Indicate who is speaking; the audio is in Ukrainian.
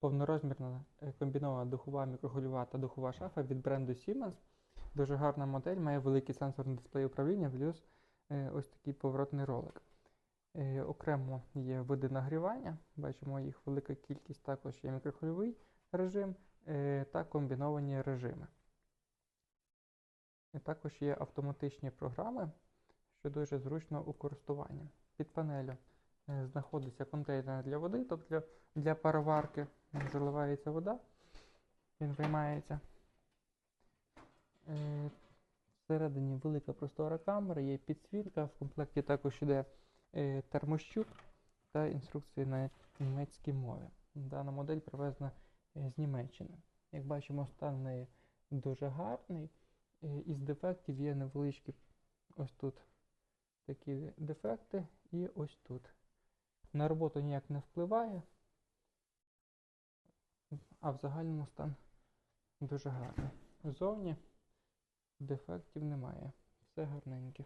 Speaker 1: повнорозмірна е, комбінована духова, мікрохвильова та духова шафа від бренду Siemens. Дуже гарна модель, має великий сенсорний дисплей управління, плюс е, ось такий поворотний ролик. Е, Окремо є види нагрівання, бачимо їх велика кількість, також є мікрохвильовий режим та комбіновані режими. Також є автоматичні програми, що дуже зручно у користуванні. Під панелю знаходиться контейнер для води, тобто для пароварки заливається вода, він виймається. Е, Всередині велика простора камера, є підсвітка, в комплекті також йде термощуп та інструкції на німецькій мові. Дана модель привезена е, з Німеччини. Як бачимо, стан неї дуже гарний. Е, Із дефектів є невеличкі ось тут такі дефекти і ось тут. На роботу ніяк не впливає, а в загальному стан дуже гарний. Зовні дефектів немає. Все гарненьке.